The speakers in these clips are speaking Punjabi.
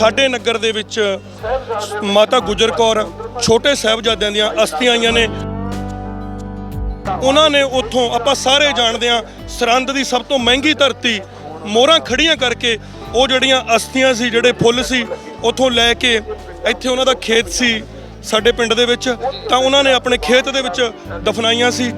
ਸਾਡੇ ਨਗਰ ਦੇ ਵਿੱਚ ਮਾਤਾ ਗੁਜਰ ਕੌਰ, ਛੋਟੇ ਸਾਹਿਬਜ਼ਾਦਿਆਂ ਦੀਆਂ ਅਸਥੀਆਂ ਆਈਆਂ ਨੇ। ਉਹਨਾਂ ਨੇ ਉੱਥੋਂ ਆਪਾਂ ਸਾਰੇ ਜਾਣਦੇ ਹਾਂ ਸਰੰਦ ਦੀ ਸਭ ਤੋਂ ਮਹਿੰਗੀ ਧਰਤੀ, ਮੋਹਰਾਂ ਖੜੀਆਂ ਕਰਕੇ ਉਹ ਜਿਹੜੀਆਂ ਅਸਥੀਆਂ ਸੀ, ਜਿਹੜੇ ਫੁੱਲ ਸੀ, ਉੱਥੋਂ ਲੈ ਕੇ ਇੱਥੇ ਉਹਨਾਂ ਦਾ ਖੇਤ ਸੀ ਸਾਡੇ ਪਿੰਡ ਦੇ ਵਿੱਚ। ਤਾਂ ਉਹਨਾਂ ਨੇ ਆਪਣੇ ਖੇਤ ਦੇ ਵਿੱਚ ਦਫਨਾਈਆਂ ਸੀ।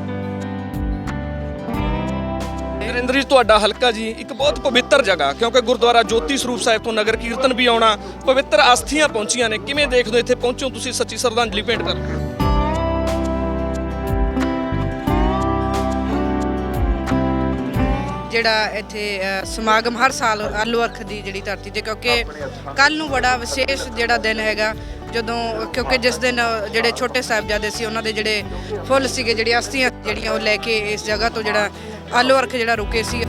ਨਰਿੰਦਰ ਜੀ ਤੁਹਾਡਾ ਹਲਕਾ ਜੀ ਇੱਕ ਬਹੁਤ ਪਵਿੱਤਰ ਜਗ੍ਹਾ ਕਿਉਂਕਿ ਗੁਰਦੁਆਰਾ ਜੋਤੀ ਸਰੂਪ ਸਾਹਿਬ ਤੋਂ ਨਗਰ ਕੀਰਤਨ ਵੀ ਆਉਣਾ ਪਵਿੱਤਰ ਅਸਥੀਆਂ ਪਹੁੰਚੀਆਂ ਨੇ। ਕਿਵੇਂ ਦੇਖਦੇ ਹੋ ਇੱਥੇ ਪਹੁੰਚੋ ਤੁਸੀਂ ਸੱਚੀ ਸ਼ਰਧਾਂਜਲੀ ਭੇਂਟ ਕਰ ਜਿਹੜਾ ਇੱਥੇ ਅ, ਸਮਾਗਮ ਹਰ ਸਾਲ ਆਲੂ ਅਰਖ ਦੀ ਜਿਹੜੀ ਧਰਤੀ ਤੇ ਕਿਉਂਕਿ ਕੱਲ ਨੂੰ ਬੜਾ ਵਿਸ਼ੇਸ਼ ਜਿਹੜਾ ਦਿਨ ਹੈਗਾ ਜਦੋਂ ਕਿਉਂਕਿ ਜਿਸ ਦਿਨ ਅ, ਜਿਹੜੇ ਛੋਟੇ ਸਾਹਿਬਜ਼ਾਦੇ ਸੀ ਉਹਨਾਂ ਦੇ ਜਿਹੜੇ ਫੁੱਲ ਸੀਗੇ ਜਿਹੜੀਆਂ ਅਸਥੀਆਂ ਜਿਹੜੀਆਂ ਉਹ ਲੈ ਕੇ ਇਸ ਜਗ੍ਹਾ ਤੋਂ ਜਿਹੜਾ ਆਲੂ ਅਰਖ ਜਿਹੜਾ ਰੁਕੇ ਸੀ।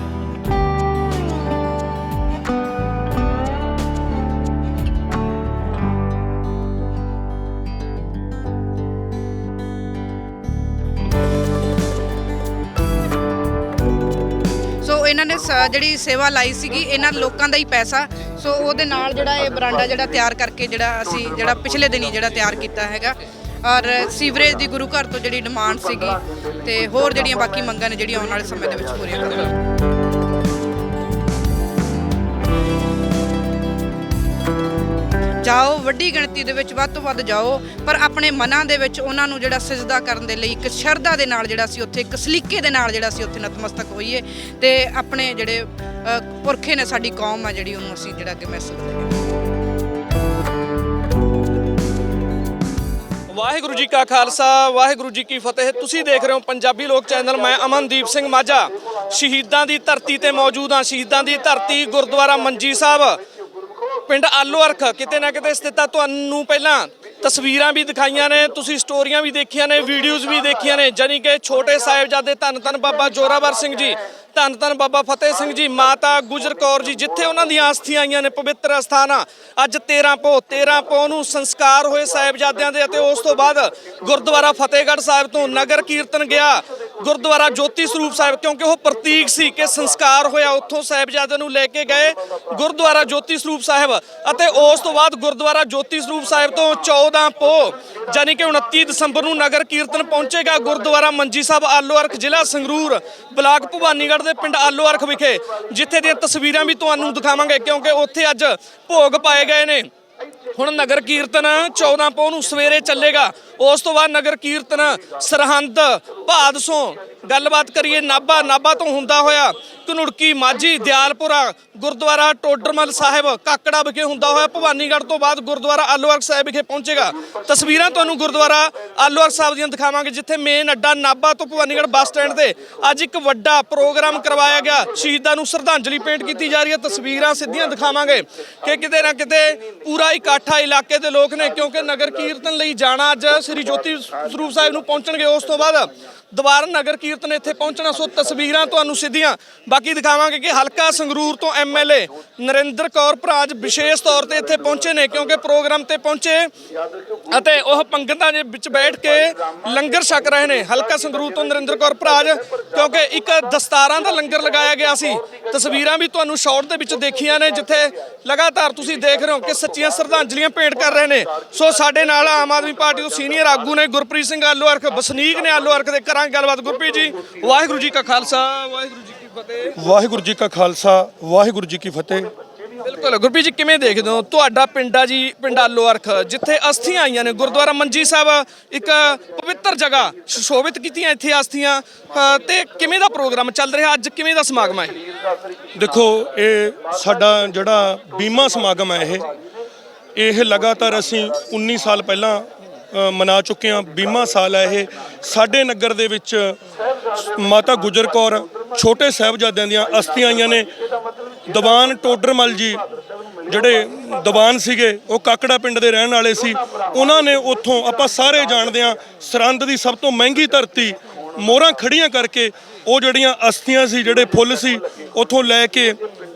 ਸੋ ਇਹਨਾਂ ਨੇ ਸ- ਜਿਹੜੀ ਸੇਵਾ ਲਾਈ ਸੀਗੀ, ਇਹਨਾਂ ਲੋਕਾਂ ਦਾ ਹੀ ਪੈਸਾ। ਸੋ ਉਹਦੇ ਨਾਲ ਜਿਹੜਾ ਇਹ ਬਰਾਂਡਾ ਜਿਹੜਾ ਤਿਆਰ ਕਰਕੇ ਜਿਹੜਾ ਅਸੀਂ ਜਿਹੜਾ ਪਿਛਲੇ ਦਿਨੀ ਜਿਹੜਾ ਤਿਆਰ ਕੀਤਾ ਹੈਗਾ। ਔਰ ਸੀਵਰੇਜ ਦੀ ਗੁਰੂ ਘਰ ਤੋਂ ਜਿਹੜੀ ਡਿਮਾਂਡ ਸੀਗੀ ਤੇ ਹੋਰ ਜਿਹੜੀਆਂ ਬਾਕੀ ਮੰਗਾਂ ਨੇ ਜਿਹੜੀਆਂ ਆਉਣ ਵਾਲੇ ਸਮੇਂ ਦੇ ਵਿੱਚ ਪੂਰੀਆਂ ਕਰਾਂਗੇ ਜਾਓ, ਵੱਡੀ ਗਿਣਤੀ ਦੇ ਵਿੱਚ ਵੱਧ ਤੋਂ ਵੱਧ ਜਾਓ, ਪਰ ਆਪਣੇ ਮਨਾਂ ਦੇ ਵਿੱਚ ਉਹਨਾਂ ਨੂੰ ਜਿਹੜਾ ਸਜਦਾ ਕਰਨ ਦੇ ਲਈ ਇੱਕ ਸ਼ਰਧਾ ਦੇ ਨਾਲ ਜਿਹੜਾ ਸੀ ਉੱਥੇ, ਇੱਕ ਸਲੀਕੇ ਦੇ ਨਾਲ ਜਿਹੜਾ ਸੀ ਉੱਥੇ ਨਤਮਸਤਕ ਹੋਈਏ ਤੇ ਆਪਣੇ ਜਿਹੜੇ ਪੁਰਖੇ ਨੇ ਸਾਡੀ ਕੌਮ ਆ ਜਿਹੜੀ ਉਹਨੂੰ ਅਸੀਂ ਜਿਹੜਾ ਕਿ ਮਹਿਸੂਸ ਕਰੀਏ ਵਾਹਿਗੁਰੂ ਜੀ ਕਾ ਖਾਲਸਾ, ਵਾਹਿਗੁਰੂ ਜੀ ਕੀ ਫਤਿਹ। ਤੁਸੀਂ ਦੇਖ ਰਹੇ ਹੋ ਪੰਜਾਬੀ ਲੋਕ ਚੈਨਲ, ਮੈਂ ਅਮਨਦੀਪ ਸਿੰਘ ਮਾਝਾ। ਸ਼ਹੀਦਾਂ ਦੀ ਧਰਤੀ ਤੇ ਮੌਜੂਦ ਹਾਂ। ਸ਼ਹੀਦਾਂ ਦੀ ਧਰਤੀ ਗੁਰਦੁਆਰਾ ਮੰਜੀ ਸਾਹਿਬ, ਪਿੰਡ ਆਲੋ ਅਰਖ। ਕਿਤੇ ਨਾ ਕਿਤੇ ਸਥਿਤ ਆ। ਤੁਹਾਨੂੰ ਪਹਿਲਾਂ ਤਸਵੀਰਾਂ ਵੀ ਦਿਖਾਈਆਂ ਨੇ, ਤੁਸੀਂ ਸਟੋਰੀਆਂ ਵੀ ਦੇਖੀਆਂ ਨੇ ਵੀਡੀਓਜ਼ ਵੀ ਦੇਖੀਆਂ ਨੇ ਜਾਨੀ ਕਿ ਛੋਟੇ ਸਾਹਿਬਜ਼ਾਦੇ ਧੰਨ ਧੰਨ ਬਾਬਾ ਜੋਰਾਵਰ ਸਿੰਘ ਜੀ, ਧੰਨ ਧੰਨ ਬਾਬਾ ਫਤਿਹ ਸਿੰਘ ਜੀ, ਮਾਤਾ ਗੁਜਰ ਕੌਰ ਜੀ, ਜਿੱਥੇ ਉਹਨਾਂ ਦੀਆਂ ਅਸਥੀਆਂ ਆਈਆਂ ਨੇ ਪਵਿੱਤਰ ਅਸਥਾਨਾਂ, ਅੱਜ 13 ਪੋ 13 ਪੋ ਨੂੰ ਸੰਸਕਾਰ ਹੋਏ ਸਾਹਿਬਜ਼ਾਦਿਆਂ ਦੇ ਅਤੇ ਉਸ ਤੋਂ ਬਾਅਦ ਗੁਰਦੁਆਰਾ ਫਤਿਹਗੜ੍ਹ ਸਾਹਿਬ ਤੋਂ ਨਗਰ ਕੀਰਤਨ ਗਿਆ, ਗੁਰਦੁਆਰਾ ਜੋਤੀ ਸਰੂਪ ਸਾਹਿਬ, ਕਿਉਂਕਿ ਉਹ ਪ੍ਰਤੀਕ ਸੀ ਕਿ ਸੰਸਕਾਰ ਹੋਇਆ, ਉੱਥੋਂ ਸਾਹਿਬਜ਼ਾਦਿਆਂ ਨੂੰ ਲੈ ਕੇ ਗਏ ਗੁਰਦੁਆਰਾ ਜੋਤੀ ਸਰੂਪ ਸਾਹਿਬ ਅਤੇ ਉਸ ਤੋਂ ਬਾਅਦ ਗੁਰਦੁਆਰਾ ਜੋਤੀ ਸਰੂਪ ਸਾਹਿਬ ਤੋਂ 14 ਪੋ ਯਾਨੀ ਕਿ 29 ਦਸੰਬਰ ਨੂੰ ਨਗਰ ਕੀਰਤਨ ਪਹੁੰਚੇਗਾ ਗੁਰਦੁਆਰਾ ਮੰਜੀ ਸਾਹਿਬ, ਆਲੋ ਅਰਖ ਜ਼ਿਲ੍ਹਾ ਸੰਗਰੂਰ, ਬਲਾਕ ਭਵਾਨੀਗੜ੍ਹ ਦੇ ਪਿੰਡ ਆਲੋ ਅਰਖ ਵਿਖੇ। ਜਿੱਥੇ ਦੀਆਂ ਤਸਵੀਰਾਂ ਵੀ ਤੁਹਾਨੂੰ ਦਿਖਾਵਾਂਗੇ, ਕਿਉਂਕਿ ਉੱਥੇ ਅੱਜ ਭੋਗ ਪਾਏ ਗਏ ਨੇ। ਹੁਣ ਨਗਰ ਕੀਰਤਨ 14 ਪੋ ਨੂੰ ਸਵੇਰੇ ਚੱਲੇਗਾ। ਉਸ ਤੋਂ ਬਾਅਦ ਨਗਰ ਕੀਰਤਨ ਸਰਹੰਦ, ਭਾਦਸੋਂ ਗੱਲਬਾਤ ਕਰੀਏ, ਨਾਭਾ ਨਾਭਾ ਤੋਂ ਹੁੰਦਾ ਹੋਇਆ ਕਨੁੜਕੀ ਮਾਝੀ, ਦਿਆਲਪੁਰਾ, ਗੁਰਦੁਆਰਾ ਟੋਡਰਮਲ ਸਾਹਿਬ, ਕਾਕੜਾ ਵਿਖੇ ਹੁੰਦਾ ਹੋਇਆ, ਭਵਾਨੀਗੜ੍ਹ ਤੋਂ ਬਾਅਦ ਗੁਰਦੁਆਰਾ ਆਲੋਅਰਕ ਸਾਹਿਬ ਵਿਖੇ ਪਹੁੰਚੇਗਾ। ਤਸਵੀਰਾਂ ਤੁਹਾਨੂੰ ਗੁਰਦੁਆਰਾ ਆਲੋਅਰਕ ਸਾਹਿਬ ਦੀਆਂ ਦਿਖਾਵਾਂਗੇ, ਜਿੱਥੇ ਮੇਨ ਅੱਡਾ ਨਾਭਾ ਤੋਂ ਭਵਾਨੀਗੜ੍ਹ ਬੱਸ ਸਟੈਂਡ ਤੇ ਅੱਜ ਇੱਕ ਵੱਡਾ ਪ੍ਰੋਗਰਾਮ ਕਰਵਾਇਆ ਗਿਆ। ਸ਼ਹੀਦਾਂ ਨੂੰ ਸ਼ਰਧਾਂਜਲੀ ਭੇਂਟ ਕੀਤੀ ਜਾ ਰਹੀ ਹੈ। ਤਸਵੀਰਾਂ ਸਿੱਧੀਆਂ ਦਿਖਾਵਾਂਗੇ ਕਿ ਕਿਤੇ ਨਾ ਕਿਤੇ ਪੂਰਾ ਇਕਾਠਾ ਇਲਾਕੇ ਦੇ ਲੋਕ ਨੇ, ਕਿਉਂਕਿ ਨਗਰ ਕੀਰਤਨ ਲਈ ਜਾਣਾ ਅੱਜ ਸ੍ਰੀ ਜੋਤੀ ਸਰੂਪ ਸਾਹਿਬ ਨੂੰ ਪਹੁੰਚਣਗੇ। ਉਸ ਤੋਂ ਬਾਅਦ ਦੁਬਾਰਾ ਨਗਰ ਕੀਰਤਨ ਇੱਥੇ ਪਹੁੰਚਣਾ, ਸੋ ਤਸਵੀਰਾਂ ਤੁਹਾਨੂੰ ਸਿੱਧੀਆਂ। ਬਾਕੀ ਦਿਖਾਵਾਂਗੇ ਕਿ ਹਲਕਾ ਸੰਗਰੂਰ ਤੋਂ ਐਮਐਲਏ ਨਰਿੰਦਰ ਕੌਰ ਭਰਾਜ ਵਿਸ਼ੇਸ਼ ਤੌਰ ਤੇ ਇੱਥੇ ਪਹੁੰਚੇ ਨੇ, ਕਿਉਂਕਿ ਪ੍ਰੋਗਰਾਮ ਤੇ ਪਹੁੰਚੇ ਅਤੇ ਉਹ ਪੰਗਤਾਂ ਦੇ ਵਿੱਚ ਬੈਠ ਕੇ ਲੰਗਰ ਛਕ ਰਹੇ ਨੇ। ਹਲਕਾ ਸੰਗਰੂਰ ਤੋਂ ਨਰਿੰਦਰ ਕੌਰ ਭਰਾਜ ਕਿਉਂਕਿ ਇੱਕ ਦਸਤਾਰਾਂ ਦਾ ਲੰਗਰ ਲਗਾਇਆ ਗਿਆ ਸੀ। ਤਸਵੀਰਾਂ ਵੀ ਤੁਹਾਨੂੰ ਸ਼ਾਰਟ ਦੇ ਵਿੱਚ ਦੇਖੀਆਂ ਨੇ, ਜਿੱਥੇ ਲਗਾਤਾਰ ਤੁਸੀਂ ਦੇਖ ਰਹੇ ਹੋ ਕਿ ਸੱਚੀਆਂ ਸ਼ਰਧਾਂਜਲੀਆਂ ਭੇਂਟ ਕਰ ਰਹੇ ਨੇ। ਸੋ ਸਾਡੇ ਨਾਲ ਆਮ ਆਦਮੀ ਪਾਰਟੀ ਤੋਂ ਸੀਨੀਅਰ ਆਗੂ ਨੇ ਗੁਰਪ੍ਰੀਤ ਸਿੰਘ ਆਲੂ ਅਰਖ ਵਸਨੀਕ ਨੇ ਆਲੂ ਅਰਖ ਦੇ ਕਰਾਂਗੇ ਗੱਲਬਾਤ ਗੁਰਪ੍ਰੀਤ ਜੀ। ਵਾਹਿਗੁਰੂ ਜੀ ਕਾ ਖਾਲਸਾ ਵਾਹਿਗੁਰੂ ਜੀ ਕੀ ਫਤਿਹ। ਵਾਹਿਗੁਰੂ ਜੀ ਕਾ ਖਾਲਸਾ ਵਾਹਿਗੁਰੂ ਜੀ ਕੀ ਫਤਿਹ। ਬਿਲਕੁਲ ਗੁਰਪ੍ਰੀਤ ਜੀ ਕਿਵੇਂ ਦੇਖਦੇ ਹੋ? ਤੁਹਾਡਾ ਪਿੰਡਾ ਜੀ ਪਿੰਡ ਆਲੋ ਅਰਖ ਜਿੱਥੇ ਅਸਥੀਆਂ ਆਈਆਂ ਨੇ ਗੁਰਦੁਆਰਾ ਮੰਜੀ ਸਾਹਿਬ ਇੱਕ ਪਵਿੱਤਰ ਜਗ੍ਹਾ ਸੁਸ਼ੋਭਿਤ ਕੀਤੀਆਂ ਇੱਥੇ ਅਸਥੀਆਂ। ਤੇ ਕਿਵੇਂ ਦਾ ਪ੍ਰੋਗਰਾਮ ਚੱਲ ਰਿਹਾ? ਅੱਜ ਕਿਵੇਂ ਦਾ ਸਮਾਗਮ ਹੈ? ਦੇਖੋ ਇਹ ਸਾਡਾ ਜਿਹੜਾ ਬੀਮਾ ਸਮਾਗਮ ਹੈ ਇਹ ਇਹ ਲਗਾਤਾਰ ਅਸੀਂ 19 ਸਾਲ ਪਹਿਲਾਂ ਮਨਾ ਚੁੱਕੇ ਹਾਂ। ਬੀਮਾ ਸਾਲ ਹੈ ਇਹ। ਸਾਡੇ ਨਗਰ ਦੇ ਵਿੱਚ ਮਾਤਾ ਗੁਜਰ ਕੌਰ, ਛੋਟੇ ਸਾਹਿਬਜ਼ਾਦਿਆਂ ਦੀਆਂ ਅਸਥੀਆਂ ਆਈਆਂ ਨੇ। ਦੀਵਾਨ ਟੋਡਰਮਲ ਜੀ ਜਿਹੜੇ ਦੀਵਾਨ ਸੀਗੇ, ਉਹ ਕਾਕੜਾ ਪਿੰਡ ਦੇ ਰਹਿਣ ਵਾਲੇ ਸੀ। ਉਹਨਾਂ ਨੇ ਉੱਥੋਂ ਆਪਾਂ ਸਾਰੇ ਜਾਣਦੇ ਹਾਂ ਸਰੰਦ ਦੀ ਸਭ ਤੋਂ ਮਹਿੰਗੀ ਧਰਤੀ, ਮੋਹਰਾਂ ਖੜੀਆਂ ਕਰਕੇ ਉਹ ਜਿਹੜੀਆਂ ਅਸਥੀਆਂ ਸੀ, ਜਿਹੜੇ ਫੁੱਲ ਸੀ, ਉੱਥੋਂ ਲੈ ਕੇ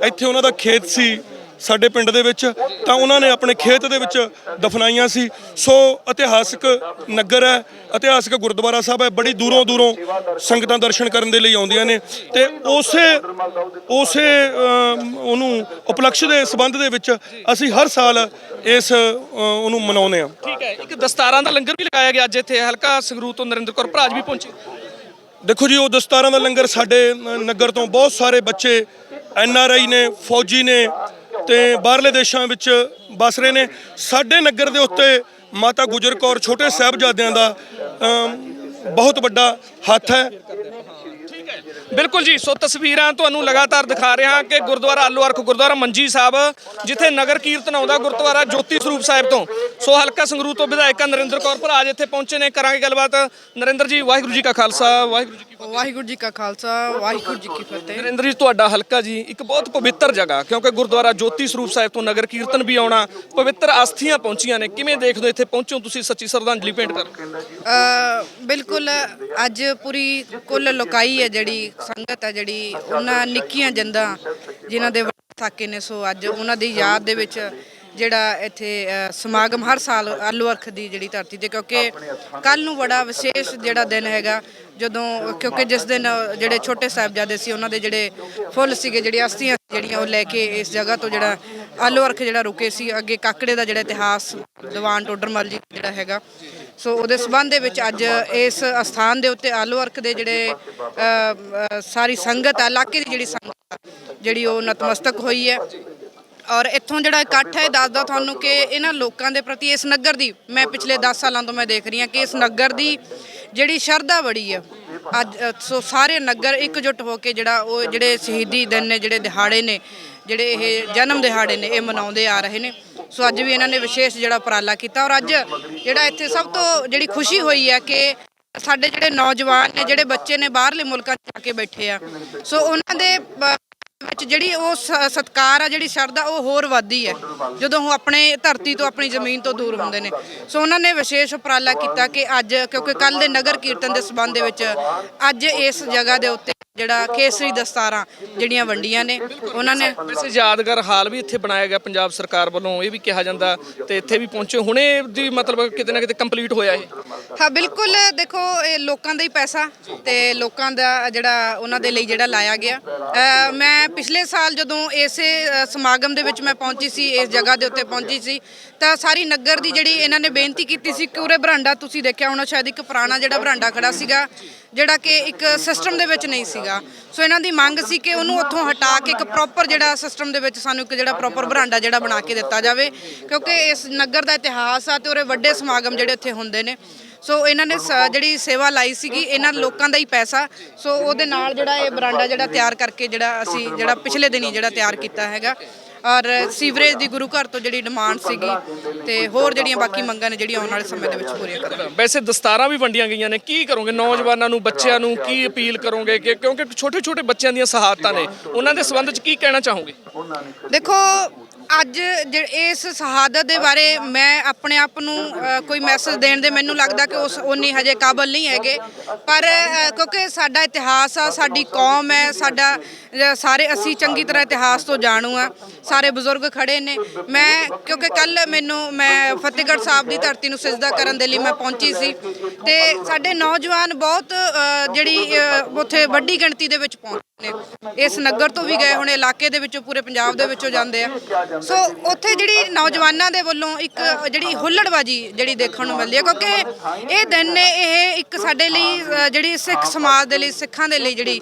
ਇੱਥੇ ਉਹਨਾਂ ਦਾ ਖੇਤ ਸੀ। ਸਾਡੇ ਪਿੰਡ ਦੇ ਵਿੱਚ ਤਾਂ ਉਹਨਾਂ ਨੇ ਆਪਣੇ ਖੇਤ ਦੇ ਵਿੱਚ ਦਫਨਾਈਆਂ ਸੀ। ਸੋ ਇਤਿਹਾਸਕ ਨਗਰ ਹੈ ਇਤਿਹਾਸਕ ਗੁਰਦੁਆਰਾ ਸਾਹਿਬ ਹੈ ਬੜੀ ਦੂਰੋਂ ਦੂਰੋਂ ਸੰਗਤਾਂ ਦਰਸ਼ਨ ਕਰਨ ਦੇ ਲਈ ਆਉਂਦੀਆਂ ਨੇ। ਤੇ ਉਸੇ ਉਸੇ ਉਹਨੂੰ ਉਪਲਕਸ਼ ਦੇ ਸੰਬੰਧ ਦੇ ਵਿੱਚ ਅਸੀਂ ਹਰ ਸਾਲ ਇਸ ਉਹਨੂੰ ਮਨਾਉਂਦੇ ਹਾਂ। ਠੀਕ ਹੈ ਇੱਕ ਦਸਤਾਰਾਂ ਦਾ ਲੰਗਰ ਵੀ ਲਗਾਇਆ ਗਿਆ ਅੱਜ ਇੱਥੇ ਹਲਕਾ ਸੰਗਰੂਰ ਤੋਂ ਨਰਿੰਦਰ ਕੌਰ ਭਰਾਜ ਵੀ ਪਹੁੰਚੇ। ਦੇਖੋ ਜੀ ਉਹ ਦਸਤਾਰਾਂ ਦਾ ਲੰਗਰ ਸਾਡੇ ਨਗਰ ਤੋਂ ਬਹੁਤ ਸਾਰੇ ਬੱਚੇ ਐਨ ਆਰ ਆਈ ਨੇ ਫੌਜੀ ਨੇ ਤੇ ਬਾਹਰਲੇ ਦੇਸ਼ਾਂ ਵਿੱਚ ਵਸ ਰਹੇ ਨੇ। ਸਾਡੇ ਨਗਰ ਦੇ ਉੱਤੇ ਮਾਤਾ ਗੁਜਰ ਕੌਰ ਛੋਟੇ ਸਾਹਿਬਜ਼ਾਦਿਆਂ ਦਾ ਬਹੁਤ ਵੱਡਾ ਹੱਥ ਹੈ। ਬਿਲਕੁਲ ਜੀ ਸੋ ਤਸਵੀਰਾਂ ਤੁਹਾਨੂੰ ਲਗਾਤਾਰ ਦਿਖਾ ਰਿਹਾ ਹਾਂ ਕਿ ਗੁਰਦੁਆਰਾ ਆਲੂ ਅਰਖ ਗੁਰਦੁਆਰਾ ਮੰਜੀ ਸਾਹਿਬ ਜਿੱਥੇ ਨਗਰ ਕੀਰਤਨ ਆਉਂਦਾ ਗੁਰਦੁਆਰਾ ਜੋਤੀ ਸਰੂਪ ਸਾਹਿਬ ਤੋਂ। ਸੋ ਹਲਕਾ ਸੰਗਰੂਰ ਤੋਂ ਵਿਧਾਇਕਾ ਨਰਿੰਦਰ ਕੌਰ ਭਰਾਜ ਇੱਥੇ ਪਹੁੰਚੇ ਨੇ। ਕਰਾਂਗੇ ਗੱਲਬਾਤ। ਨਰਿੰਦਰ ਜੀ ਵਾਹਿਗੁਰੂ ਜੀ ਕਾ ਖਾਲਸਾ ਵਾਹਿਗੁਰੂ ਜੀ ਕੀ ਫਤਿਹ। ਵਾਹਿਗੁਰੂ ਜੀ ਕਾ ਖਾਲਸਾ ਵਾਹਿਗੁਰੂ ਜੀ ਕੀ ਫਤਿਹ। ਨਰਿੰਦਰ ਜੀ ਤੁਹਾਡਾ ਹਲਕਾ ਜੀ ਇੱਕ ਬਹੁਤ ਪਵਿੱਤਰ ਜਗ੍ਹਾ ਕਿਉਂਕਿ ਗੁਰਦੁਆਰਾ ਜੋਤੀ ਸਰੂਪ ਸਾਹਿਬ ਤੋਂ ਨਗਰ ਕੀਰਤਨ ਵੀ ਆਉਣਾ ਪਵਿੱਤਰ ਆਸਥੀਆਂ ਪਹੁੰਚੀਆਂ ਨੇ। ਕਿਵੇਂ ਦੇਖਦੇ ਹੋ ਇੱਥੇ ਪਹੁੰਚੋ ਤੁਸੀਂ ਸੱਚੀ ਸ਼ਰਧਾਂਜਲੀ ਭੇਂਟ ਕਰੋ। ਬਿਲਕੁਲ ਅੱਜ ਪੂਰੀ ਕੁੱਲ ਲੋਕਾਈ ਹੈ ਜਿਹੜੀ ਸੰਗਤ ਹੈ ਜਿਹੜੀ ਉਹਨਾਂ ਨਿੱਕੀਆਂ ਜੰਦਾਂ ਜਿਨ੍ਹਾਂ ਦੇ ਸਾਕੇ ਨੇ, ਸੋ ਅੱਜ ਉਹਨਾਂ ਦੀ ਯਾਦ ਦੇ ਵਿੱਚ ਜਿਹੜਾ ਇੱਥੇ ਸਮਾਗਮ ਹਰ ਸਾਲ ਆਲੂ ਅਰਖ ਦੀ ਜਿਹੜੀ ਧਰਤੀ ਤੇ ਕਿਉਂਕਿ ਕੱਲ ਨੂੰ ਬੜਾ ਵਿਸ਼ੇਸ਼ ਜਿਹੜਾ ਦਿਨ ਹੈਗਾ। ਜਦੋਂ ਕਿਉਂਕਿ ਜਿਸ ਦਿਨ ਜਿਹੜੇ ਛੋਟੇ ਸਾਹਿਬਜ਼ਾਦੇ ਸੀ ਉਹਨਾਂ ਦੇ ਜਿਹੜੇ ਫੁੱਲ ਸੀਗੇ ਜਿਹੜੀ ਅਸਥੀਆਂ ਜਿਹੜੀਆਂ ਉਹ ਲੈ ਕੇ ਇਸ ਜਗ੍ਹਾ ਤੋਂ ਜਿਹੜਾ ਆਲੂ ਅਰਖ ਜਿਹੜਾ ਰੁਕੇ ਸੀ ਅੱਗੇ ਕਾਕੜੇ ਦਾ ਜਿਹੜਾ ਇਤਿਹਾਸ ਦੀਵਾਨ ਟੋਡਰਮਲ ਜੀ ਜਿਹੜਾ ਹੈਗਾ। ਸੋ ਉਹਦੇ ਸਬੰਧ ਦੇ ਵਿੱਚ ਅੱਜ ਇਸ ਅਸਥਾਨ ਦੇ ਉੱਤੇ ਆਲੂ ਅਰਖ ਦੇ ਜਿਹੜੇ ਸਾਰੀ ਸੰਗਤ ਹੈ ਇਲਾਕੇ ਦੀ ਜਿਹੜੀ ਸੰਗਤ ਆ, ਜਿਹੜੀ ਉਹ ਨਤਮਸਤਕ ਹੋਈ ਹੈ। ਔਰ ਇੱਥੋਂ ਜਿਹੜਾ ਇਕੱਠ ਹੈ ਇਹ ਦੱਸਦਾ ਤੁਹਾਨੂੰ ਕਿ ਇਹਨਾਂ ਲੋਕਾਂ ਦੇ ਪ੍ਰਤੀ ਇਸ ਨਗਰ ਦੀ ਮੈਂ ਪਿਛਲੇ 10 ਸਾਲਾਂ ਤੋਂ ਮੈਂ ਦੇਖ ਰਹੀ ਹਾਂ ਕਿ ਇਸ ਨਗਰ ਦੀ ਜਿਹੜੀ ਸ਼ਰਧਾ ਬੜੀ ਆ। ਅੱਜ ਅ, ਸੋ ਸਾਰੇ ਨਗਰ ਇਕਜੁੱਟ ਹੋ ਕੇ ਜਿਹੜਾ ਉਹ ਜਿਹੜੇ ਸ਼ਹੀਦੀ ਦਿਨ ਨੇ ਜਿਹੜੇ ਦਿਹਾੜੇ ਨੇ ਜਿਹੜੇ ਇਹ ਜਨਮ ਦਿਹਾੜੇ ਨੇ ਇਹ ਮਨਾਉਂਦੇ ਆ ਰਹੇ ਨੇ। ਸੋ ਅੱਜ ਵੀ ਇਹਨਾਂ ਨੇ ਵਿਸ਼ੇਸ਼ ਜਿਹੜਾ ਉਪਰਾਲਾ ਕੀਤਾ ਔਰ ਅੱਜ ਜਿਹੜਾ ਇੱਥੇ ਸਭ ਤੋਂ ਜਿਹੜੀ ਖੁਸ਼ੀ ਹੋਈ ਹੈ ਕਿ ਸਾਡੇ ਜਿਹੜੇ ਨੌਜਵਾਨ ਨੇ ਜਿਹੜੇ ਬੱਚੇ ਨੇ ਬਾਹਰਲੇ ਮੁਲਕਾਂ 'ਚ ਜਾ ਕੇ ਬੈਠੇ ਆ। ਸੋ ਉਹਨਾਂ ਦੇ ਬ- ਵਿੱਚ ਜਿਹੜੀ ਉਹ ਸ- ਸਤਕਾਰ ਆ, ਜਿਹੜੀ ਸ਼ਰਧਾ, ਉਹ ਹੋਰ ਵੱਧਦੀ ਹੈ। ਜਦੋਂ ਉਹ ਆਪਣੇ ਧਰਤੀ ਤੋਂ, ਆਪਣੀ ਜ਼ਮੀਨ ਤੋਂ ਦੂਰ ਹੁੰਦੇ ਨੇ। ਸੋ ਉਹਨਾਂ ਨੇ ਵਿਸ਼ੇਸ਼ ਉਪਰਾਲਾ ਕੀਤਾ ਕਿ ਅੱਜ, ਕਿਉਂਕਿ ਕੱਲ ਦੇ ਨਗਰ ਕੀਰਤਨ ਦੇ ਸਬੰਧ ਦੇ ਵਿੱਚ ਅੱਜ ਇਸ ਜਗ੍ਹਾ ਦੇ ਉੱਤੇ ਜਿਹੜਾ ਕੇਸਰੀ ਦਸਤਾਰਾਂ ਜਿਹੜੀਆਂ ਵੰਡੀਆਂ ਨੇ ਉਹਨਾਂ ਨੇ ਵੈਸੇ ਯਾਦਗਾਰ ਹਾਲ ਵੀ ਇੱਥੇ ਬਣਾਇਆ ਗਿਆ ਪੰਜਾਬ ਸਰਕਾਰ ਵੱਲੋਂ ਇਹ ਵੀ ਕਿਹਾ ਜਾਂਦਾ ਤੇ ਇੱਥੇ ਵੀ ਪਹੁੰਚੇ ਹੁਣੇ ਦੀ ਮਤਲਬ ਕਿਤੇ ਨਾ ਕਿਤੇ ਕੰਪਲੀਟ ਹੋਇਆ ਇਹ। ਹਾਂ ਬਿਲਕੁਲ ਦੇਖੋ ਇਹ ਲੋਕਾਂ ਦਾ ਹੀ ਪੈਸਾ ਤੇ ਲੋਕਾਂ ਦਾ ਜਿਹੜਾ ਉਹਨਾਂ ਦੇ ਲਈ ਜਿਹੜਾ ਲਾਇਆ ਗਿਆ। ਮੈਂ ਪਿਛਲੇ ਸਾਲ ਜਦੋਂ ਇਸੇ ਸਮਾਗਮ ਦੇ ਵਿੱਚ ਮੈਂ ਪਹੁੰਚੀ ਸੀ ਇਸ ਜਗ੍ਹਾ ਦੇ ਉੱਤੇ ਪਹੁੰਚੀ ਸੀ ਤਾਂ ਸਾਰੀ ਨਗਰ ਦੀ ਜਿਹੜੀ ਇਹਨਾਂ ਨੇ ਬੇਨਤੀ ਕੀਤੀ ਸੀ ਕਿ ਉਰੇ ਬਰਾਂਡਾ ਤੁਸੀਂ ਦੇਖਿਆ ਹੋਣਾ ਸ਼ਾਇਦ ਇੱਕ ਪੁਰਾਣਾ ਜਿਹੜਾ ਬਰਾਂਡਾ ਖੜਾ ਸੀਗਾ ਜਿਹੜਾ ਕਿ ਇੱਕ ਸਿਸਟਮ ਦੇ ਵਿੱਚ ਨਹੀਂ ਸੀਗਾ। ਸੋ ਇਹਨਾਂ ਦੀ ਮੰਗ ਸੀ ਕਿ ਉਹਨੂੰ ਉੱਥੋਂ ਹਟਾ ਕੇ ਇੱਕ ਪ੍ਰੋਪਰ ਜਿਹੜਾ ਸਿਸਟਮ ਦੇ ਵਿੱਚ ਸਾਨੂੰ ਇੱਕ ਜਿਹੜਾ ਪ੍ਰੋਪਰ ਬਰਾਂਡਾ ਜਿਹੜਾ ਬਣਾ ਕੇ ਦਿੱਤਾ ਜਾਵੇ, ਕਿਉਂਕਿ ਇਸ ਨਗਰ ਦਾ ਇਤਿਹਾਸ ਆ ਤੇ ਉਰੇ ਵੱਡੇ ਸਮਾਗਮ ਜਿਹੜੇ ਇੱਥੇ ਹੁੰਦੇ ਨੇ। ਸੋ ਇਹਨਾਂ ਨੇ ਸ- ਜਿਹੜੀ ਸੇਵਾ ਲਾਈ ਸੀਗੀ, ਇਹਨਾਂ ਲੋਕਾਂ ਦਾ ਹੀ ਪੈਸਾ। ਸੋ ਉਹਦੇ ਨਾਲ ਜਿਹੜਾ ਇਹ ਬਰਾਂਡਾ ਜਿਹੜਾ ਤਿਆਰ ਕਰਕੇ ਜਿਹੜਾ ਅਸੀਂ, ਜਿਹੜਾ ਪਿਛਲੇ ਦਿਨੀ ਜਿਹੜਾ ਤਿਆਰ ਕੀਤਾ ਹੈਗਾ। ਔਰ ਸੀਵਰੇਜ ਦੀ ਗੁਰੂ ਘਰ ਤੋਂ ਜਿਹੜੀ ਡਿਮਾਂਡ ਸੀਗੀ ਤੇ ਹੋਰ ਜਿਹੜੀਆਂ ਬਾਕੀ ਮੰਗਾਂ ਨੇ ਜਿਹੜੀਆਂ ਆਉਣ ਵਾਲੇ ਸਮੇਂ ਦੇ ਵਿੱਚ ਪੂਰੀਆਂ ਕਰਾਂਗੇ ਵੈਸੇ ਦਸਤਾਰਾਂ ਵੀ ਵੰਡੀਆਂ ਗਈਆਂ ਨੇ ਕੀ ਕਰੋਗੇ ਨੌਜਵਾਨਾਂ ਨੂੰ ਬੱਚਿਆਂ ਨੂੰ ਕੀ ਅਪੀਲ ਕਰੋਗੇ ਕਿ ਕਿਉਂਕਿ ਛੋਟੇ ਛੋਟੇ ਬੱਚਿਆਂ ਦੀਆਂ ਸਹਾਇਤਾ ਨੇ ਉਹਨਾਂ ਦੇ ਸੰਬੰਧ 'ਚ ਕੀ ਕਹਿਣਾ ਚਾਹੋਗੇ? ਦੇਖੋ ਅੱਜ ਜਿ- ਇਸ ਸ਼ਹਾਦਤ ਦੇ ਬਾਰੇ ਮੈਂ ਆਪਣੇ ਆਪ ਨੂੰ ਕੋਈ ਮੈਸੇਜ ਦੇਣ ਦੇ ਮੈਨੂੰ ਲੱਗਦਾ ਕਿ ਉਸ ਉਨੀ ਹਜੇ ਕਾਬਲ ਨਹੀਂ ਹੈਗੇ। ਪਰ ਕਿਉਂਕਿ ਸਾਡਾ ਇਤਿਹਾਸ ਆ, ਸਾਡੀ ਕੌਮ ਹੈ, ਸਾਡਾ ਸਾਰੇ ਅਸੀਂ ਚੰਗੀ ਤਰ੍ਹਾਂ ਇਤਿਹਾਸ ਤੋਂ ਜਾਣੂ ਆ, ਸਾਰੇ ਬਜ਼ੁਰਗ ਖੜੇ ਨੇ। ਮੈਂ, ਕਿਉਂਕਿ ਕੱਲ ਮੈਨੂੰ, ਮੈਂ ਫਤਿਹਗੜ੍ਹ ਸਾਹਿਬ ਦੀ ਧਰਤੀ ਨੂੰ ਸਿਜਦਾ ਕਰਨ ਦੇ ਲਈ ਮੈਂ ਪਹੁੰਚੀ ਸੀ ਤੇ ਸਾਡੇ ਨੌਜਵਾਨ ਬਹੁਤ ਜਿਹੜੀ ਉੱਥੇ ਵੱਡੀ ਗਿਣਤੀ ਦੇ ਵਿੱਚ ਪਹੁੰਚ ਨੇ। ਇਸ ਨਗਰ ਤੋਂ ਵੀ ਗਏ ਹੋਣੇ, ਇਲਾਕੇ ਦੇ ਵਿੱਚੋਂ, ਪੂਰੇ ਪੰਜਾਬ ਦੇ ਵਿੱਚੋਂ ਜਾਂਦੇ ਆ। ਸੋ ਉੱਥੇ ਜਿਹੜੀ ਨੌਜਵਾਨਾਂ ਦੇ ਵੱਲੋਂ ਇੱਕ ਜਿਹੜੀ ਹੁੱਲੜਬਾਜੀ ਜਿਹੜੀ ਦੇਖਣ ਨੂੰ ਮਿਲਦੀ ਹੈ, ਕਿਉਂਕਿ ਇਹ ਦਿਨ ਨੇ, ਇਹ ਇੱਕ ਸਾਡੇ ਲਈ ਜਿਹੜੀ ਸਿੱਖ ਸਮਾਜ ਦੇ ਲਈ, ਸਿੱਖਾਂ ਦੇ ਲਈ ਜਿਹੜੀ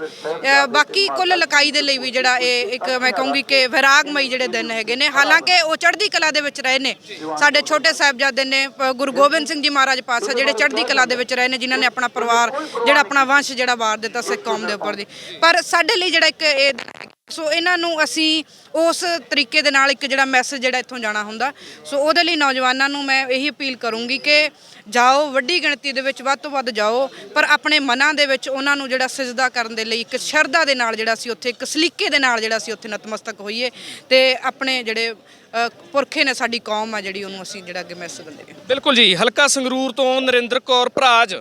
ਬਾਕੀ ਕੁੱਲ ਲਕਾਈ ਦੇ ਲਈ ਵੀ ਜਿਹੜਾ ਇਹ ਇੱਕ ਮੈਂ ਕਹੂੰਗੀ ਕਿ ਵਿਰਾਗਮਈ ਜਿਹੜੇ ਦਿਨ ਹੈਗੇ ਨੇ। ਹਾਲਾਂਕਿ ਉਹ ਚੜ੍ਹਦੀ ਕਲਾ ਦੇ ਵਿੱਚ ਰਹੇ ਨੇ। ਸਾਡੇ ਛੋਟੇ ਸਾਹਿਬਜ਼ਾਦੇ ਨੇ ਗੁਰੂ ਗੋਬਿੰਦ ਸਿੰਘ ਜੀ ਮਹਾਰਾਜ ਪਾਤਸ਼ਾਹ ਜਿਹੜੇ ਚੜ੍ਹਦੀ ਕਲਾ ਦੇ ਵਿੱਚ ਰਹੇ ਨੇ, ਜਿਨ੍ਹਾਂ ਨੇ ਆਪਣਾ ਪਰਿਵਾਰ, ਜਿਹੜਾ ਆਪਣਾ ਵੰਸ਼ ਜਿਹੜਾ ਵਾਰ ਦਿੱਤਾ ਸਿੱਖ ਕੌਮ ਦੇ ਉੱਪਰ ਦੀ। ਪਰ ਸਾਡੇ ਲਈ ਜਿਹੜਾ ਇੱਕ ਇਹ ਦਿਨ ਹੈ। ਸੋ ਇਹਨਾਂ ਨੂੰ ਅਸੀਂ ਉਸ ਤਰੀਕੇ ਦੇ ਨਾਲ ਇੱਕ ਜਿਹੜਾ ਮੈਸੇਜ ਜਿਹੜਾ ਇੱਥੋਂ ਜਾਣਾ ਹੁੰਦਾ। ਸੋ ਉਹਦੇ ਲਈ ਨੌਜਵਾਨਾਂ ਨੂੰ ਮੈਂ ਇਹੀ ਅਪੀਲ ਕਰੂੰਗੀ ਕਿ ਜਾਓ ਵੱਡੀ ਗਿਣਤੀ ਦੇ ਵਿੱਚ ਵੱਧ ਤੋਂ ਵੱਧ ਜਾਓ ਪਰ ਆਪਣੇ ਮਨਾਂ ਦੇ ਵਿੱਚ ਉਹਨਾਂ ਨੂੰ ਜਿਹੜਾ ਸਜਦਾ ਕਰਨ ਦੇ ਲਈ ਇੱਕ ਸ਼ਰਧਾ ਦੇ ਨਾਲ ਜਿਹੜਾ ਅਸੀਂ ਉੱਥੇ ਇੱਕ ਸਲੀਕੇ ਦੇ ਨਾਲ ਜਿਹੜਾ ਅਸੀਂ ਉੱਥੇ ਨਤਮਸਤਕ ਹੋਈਏ ਤੇ ਆਪਣੇ ਜਿਹੜੇ ਅ, ਪੁਰਖੇ ਨੇ ਸਾਡੀ ਕੌਮ ਆ ਜਿਹੜੀ ਉਹਨੂੰ ਅਸੀਂ ਜਿਹੜਾ ਅੱਗੇ ਮੈਸੇਜ ਦਿੰਦੇ ਹਾਂ। ਬਿਲਕੁਲ ਜੀ ਹਲਕਾ ਸੰਗਰੂਰ ਤੋਂ ਨਰਿੰਦਰ ਕੌਰ ਭਰਾਜ।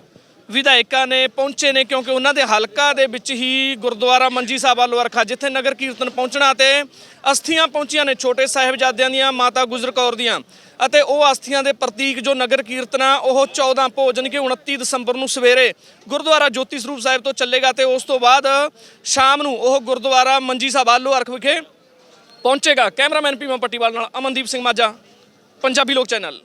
ਵਿਧਾਇਕਾਂ ਨੇ ਪਹੁੰਚੇ ਨੇ ਕਿਉਂਕਿ ਉਹਨਾਂ ਦੇ ਹਲਕਾ ਦੇ ਵਿੱਚ ਹੀ ਗੁਰਦੁਆਰਾ ਮੰਜੀ ਸਾਹਿਬ ਵੱਲੋਂ ਅਰਖਾ ਜਿੱਥੇ ਨਗਰ ਕੀਰਤਨ ਪਹੁੰਚਣਾ ਤੇ ਅਸਥੀਆਂ ਪਹੁੰਚੀਆਂ ਨੇ ਛੋਟੇ ਸਾਹਿਬਜ਼ਾਦਿਆਂ ਦੀਆਂ, ਮਾਤਾ ਗੁਜਰ ਕੌਰ ਦੀਆਂ। ਅਤੇ ਉਹ ਅਸਥੀਆਂ ਦੇ ਪ੍ਰਤੀਕ ਜੋ ਨਗਰ ਕੀਰਤਨ ਆ, ਉਹ 14 ਭੋਜਨ ਕਿ 29 ਦਸੰਬਰ ਨੂੰ ਸਵੇਰੇ ਗੁਰਦੁਆਰਾ ਜੋਤੀ ਸਰੂਪ ਸਾਹਿਬ ਤੋਂ ਚੱਲੇਗਾ ਤੇ ਉਸ ਤੋਂ ਬਾਅਦ ਸ਼ਾਮ ਨੂੰ ਉਹ ਗੁਰਦੁਆਰਾ ਮੰਜੀ ਸਾਹਿਬ ਵੱਲੋਂ ਅਰਖ ਵਿਖੇ ਪਹੁੰਚੇਗਾ। ਕੈਮਰਾਮੈਨ ਪੀਮਾ ਪੱਟੀਵਾਲ ਨਾਲ ਅਮਨਦੀਪ ਸਿੰਘ ਮਾਝਾ, ਪੰਜਾਬੀ ਲੋਕ ਚੈਨਲ।